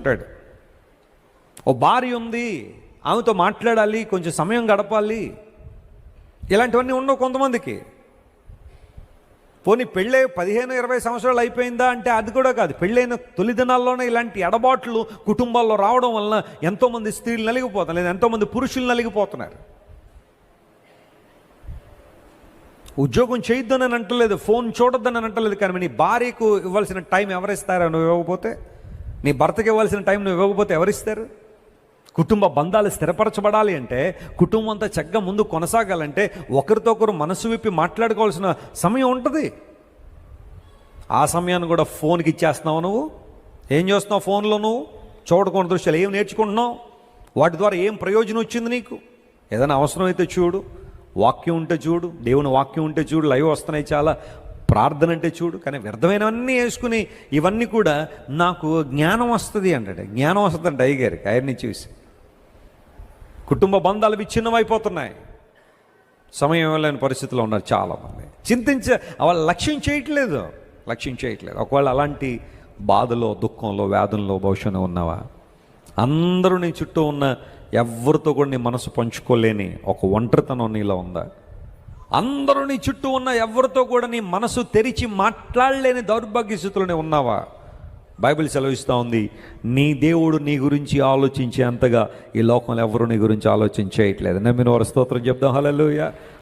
ఉంటాడు ఓ భార్య ఉంది ఆమెతో మాట్లాడాలి కొంచెం సమయం గడపాలి. ఇలాంటివన్నీ ఉండవు కొంతమందికి. పోనీ పెళ్ళై పదిహేను ఇరవై సంవత్సరాలు అయిపోయిందా? అంటే అది కూడా కాదు. పెళ్ళైన తొలి దినాల్లోనే ఇలాంటి ఎడబాట్లు కుటుంబాల్లో రావడం వలన ఎంతోమంది స్త్రీలు నలిగిపోతున్నారు లేదా ఎంతోమంది పురుషులు నలిగిపోతున్నారు. ఉద్యోగం చేయొద్దని అంటలేదు ఫోన్ చూడొద్దని అంటలేదు కానీ నీ భార్యకు ఇవ్వాల్సిన టైం ఎవరిస్తారో నువ్వు ఇవ్వకపోతే? నీ భర్తకి ఇవ్వాల్సిన టైం నువ్వు ఇవ్వకపోతే ఎవరిస్తారు కుటుంబ బంధాలు స్థిరపరచబడాలి అంటే కుటుంబం అంతా చక్కగా ముందు కొనసాగాలంటే ఒకరితో ఒకరు మనసు విప్పి మాట్లాడుకోవాల్సిన సమయం ఉంటుంది. ఆ సమయాన్ని కూడా ఫోన్కి ఇచ్చేస్తున్నావు నువ్వు? ఏం చేస్తున్నావు ఫోన్లో నువ్వు? చూడకుండా దృశ్యాలు ఏం నేర్చుకుంటున్నావు? వాటి ద్వారా ఏం ప్రయోజనం వచ్చింది నీకు? ఏదైనా అవసరమైతే చూడు. వాక్యం ఉంటే చూడు. దేవుని వాక్యం ఉంటే చూడు. లైవ్ వస్తున్నాయి చాలా. ప్రార్థన అంటే చూడు కానీ వ్యర్థమైనవన్నీ వేసుకుని ఇవన్నీ కూడా నాకు జ్ఞానం వస్తుంది అంటాడు. జ్ఞానం వస్తుందంట అయ్యగారికి ఆయన్ని చూసి. కుటుంబ బంధాలు విచ్ఛిన్నమైపోతున్నాయి. సమయం ఇవ్వలేని పరిస్థితిలో ఉన్నారు చాలామంది. చింతించ వాళ్ళు లక్ష్యం చేయట్లేదు. లక్ష్యం చేయట్లేదు. ఒకవేళ అలాంటి బాధలో దుఃఖంలో వ్యాధుల్లో భవిష్యత్తు ఉన్నావా? అందరూ నీ చుట్టూ ఉన్న ఎవరితో కూడా నీ మనసు పంచుకోలేని ఒక ఒంటరితనం నీలో ఉందా? అందరూ నీ చుట్టూ ఉన్న ఎవరితో కూడా నీ మనసు తెరిచి మాట్లాడలేని దౌర్భాగ్య స్థితిలోనే ఉన్నావా? బైబిల్ సెలవిస్తూ ఉంది నీ దేవుడు నీ గురించి ఆలోచించే అంతగా ఈ లోకంలో ఎవరు నీ గురించి ఆలోచించేయట్లేదు నమ్మిన వారు స్తోత్రం చెప్దాం హల్లెలూయా.